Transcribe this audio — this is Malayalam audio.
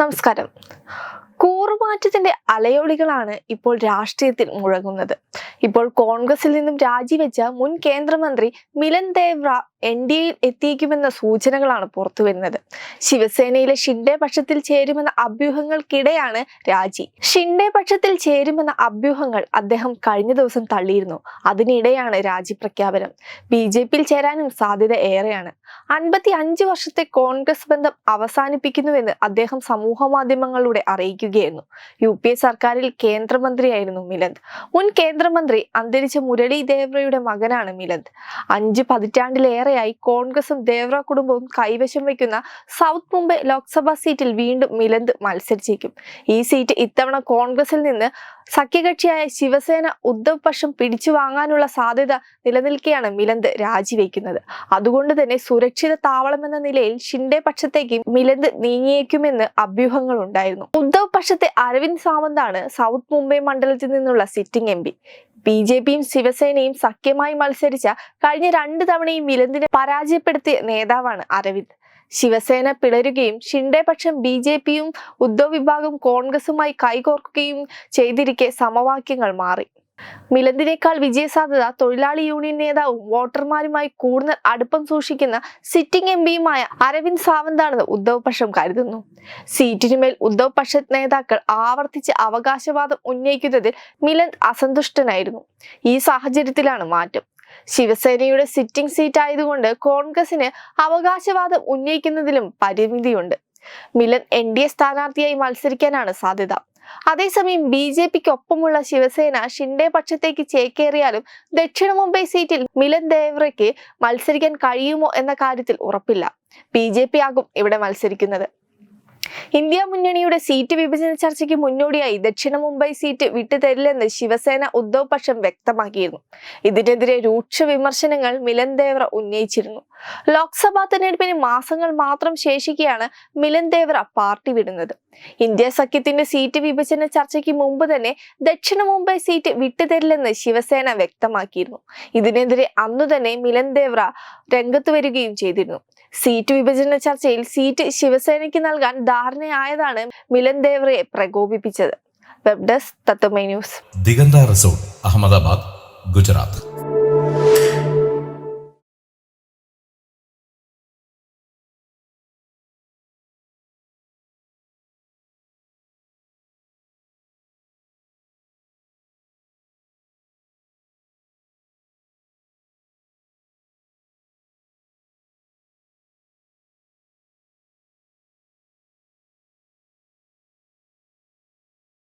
നമസ്കാരം. കൂറുമാറ്റത്തിന്റെ അലയോളികളാണ് ഇപ്പോൾ രാഷ്ട്രീയത്തിൽ മുഴങ്ങുന്നത്. ഇപ്പോൾ കോൺഗ്രസിൽ നിന്നും രാജിവെച്ച മുൻ കേന്ദ്രമന്ത്രി മിലൻ ദേവ്ര എൻ ഡി എയിൽ എത്തിക്കുമെന്ന സൂചനകളാണ് പുറത്തു വരുന്നത്. ശിവസേനയിലെ ഷിൻഡെ പക്ഷത്തിൽ ചേരുമെന്ന അഭ്യൂഹങ്ങൾക്കിടെയാണ് രാജി. ഷിൻഡെ പക്ഷത്തിൽ ചേരുമെന്ന അഭ്യൂഹങ്ങൾ അദ്ദേഹം കഴിഞ്ഞ ദിവസം തള്ളിയിരുന്നു. അതിനിടെയാണ് രാജി പ്രഖ്യാപനം. ബി ജെ പിയിൽ ചേരാനും സാധ്യത ഏറെയാണ്. അൻപത്തി അഞ്ച് വർഷത്തെ കോൺഗ്രസ് ബന്ധം അവസാനിപ്പിക്കുന്നുവെന്ന് അദ്ദേഹം സമൂഹ മാധ്യമങ്ങളിലൂടെ അറിയിക്കുകയായിരുന്നു. യു പി എ സർക്കാരിൽ കേന്ദ്രമന്ത്രിയായിരുന്നു മിലന്ത് മുൻ കേന്ദ്രമന്ത്രി അന്തരിച്ച മുരളി ദേവ്രയുടെ മകനാണ് മിലന്ത് അഞ്ച് പതിറ്റാണ്ടിലേറെയായി കോൺഗ്രസും ദേവ്ര കുടുംബവും കൈവശം വയ്ക്കുന്ന സൗത്ത് മുംബൈ ലോക്സഭാ സീറ്റിൽ വീണ്ടും മിലന്ദ് മത്സരിച്ചേക്കും ഈ സീറ്റ് ഇത്തവണ കോൺഗ്രസിൽ നിന്ന് സഖ്യകക്ഷിയായ ശിവസേന ഉദ്ധവ് പക്ഷം പിടിച്ചു വാങ്ങാനുള്ള സാധ്യത നിലനിൽക്കെയാണ് മിലന്ദ് രാജിവെക്കുന്നത് അതുകൊണ്ട് തന്നെ സുരക്ഷിത താവളം എന്ന നിലയിൽ ഷിൻഡെ പക്ഷത്തേക്ക് മിലന്ദ് നീങ്ങിയേക്കുമെന്ന് അഭ്യൂഹങ്ങൾ ഉണ്ടായിരുന്നു ഉദ്ധവ് പക്ഷത്തെ അരവിന്ദ് സാവന്താണ് സൗത്ത് മുംബൈ മണ്ഡലത്തിൽ നിന്നുള്ള സിറ്റിംഗ് എം ബി ജെ പിയും ശിവസേനയും സഖ്യമായി മത്സരിച്ച കഴിഞ്ഞ രണ്ട് തവണയും വിലന്തിനെ പരാജയപ്പെടുത്തിയ നേതാവാണ് അരവിന്ദ്. ശിവസേന പിളരുകയും ഷിൻഡെ പക്ഷം ബി ജെ പിയും ഉദ്ധവ് വിഭാഗം കോൺഗ്രസുമായി കൈകോർക്കുകയും ചെയ്തിരിക്കെ സമവാക്യങ്ങൾ മാറി. മിലന്ദിനേക്കാൾ വിജയസാധ്യത തൊഴിലാളി യൂണിയൻ നേതാവും വോട്ടർമാരുമായി കൂടുതൽ അടുപ്പം സൂക്ഷിക്കുന്ന സിറ്റിംഗ് എം പിയുമായ അരവിന്ദ് സാവന്താണെന്ന് ഉദ്ധവ് പക്ഷം കരുതുന്നു. സീറ്റിനുമേൽ ഉദ്ധവ് പക്ഷ നേതാക്കൾ ആവർത്തിച്ച് അവകാശവാദം ഉന്നയിക്കുന്നതിൽ മിലന്ദ് അസന്തുഷ്ടനായിരുന്നു. ഈ സാഹചര്യത്തിലാണ് മാറ്റം. ശിവസേനയുടെ സിറ്റിംഗ് സീറ്റ് ആയതുകൊണ്ട് കോൺഗ്രസിന് അവകാശവാദം ഉന്നയിക്കുന്നതിലും പരിമിതിയുണ്ട്. മിലൻ എൻ ഡി എ സ്ഥാനാർത്ഥിയായി മത്സരിക്കാനാണ് സാധ്യത. അതേസമയം ബി ജെ പിക്ക് ഒപ്പമുള്ള ശിവസേന ഷിൻഡെ പക്ഷത്തേക്ക് ചേക്കേറിയാലും ദക്ഷിണ മുംബൈ സീറ്റിൽ മിലൻ ദേവ്രയ്ക്ക് മത്സരിക്കാൻ കഴിയുമോ എന്ന കാര്യത്തിൽ ഉറപ്പില്ല. ബി ജെ പി ആകും ഇവിടെ മത്സരിക്കുന്നത്. ഇന്ത്യ മുന്നണിയുടെ സീറ്റ് വിഭജന ചർച്ചയ്ക്ക് മുന്നോടിയായി ദക്ഷിണ മുംബൈ സീറ്റ് വിട്ടുതരില്ലെന്ന് ശിവസേന ഉദ്ധവ് പക്ഷം വ്യക്തമാക്കിയിരുന്നു. ഇതിനെതിരെ രൂക്ഷ വിമർശനങ്ങൾ മിലൻ ദേവ്ര ഉന്നയിച്ചിരുന്നു. ലോക്സഭാ തെരഞ്ഞെടുപ്പിന് മാസങ്ങൾ മാത്രം ശേഷിക്കെയാണ് മിലൻ ദേവ്ര പാർട്ടി വിടുന്നത്. ഇന്ത്യ സഖ്യത്തിന്റെ സീറ്റ് വിഭജന ചർച്ചയ്ക്ക് മുമ്പ് തന്നെ ദക്ഷിണ മുംബൈ സീറ്റ് വിട്ടുതരില്ലെന്ന് ശിവസേന വ്യക്തമാക്കിയിരുന്നു. ഇതിനെതിരെ അന്നു തന്നെ മിലൻ ദേവ്ര രംഗത്ത് വരികയും ചെയ്തിരുന്നു. സീറ്റ് വിഭജന ചർച്ചയിൽ സീറ്റ് ശിവസേനയ്ക്ക് നൽകാൻ ധാരണയായതാണ് മിലൻ ദേവറയെ പ്രകോപിപ്പിച്ചത്. വെബ് ഡെസ്ക് തത്വമേ ന്യൂസ്. ദിഗന്ത റിസോർട്ട് അഹമ്മദാബാദ് ഗുജറാത്ത്.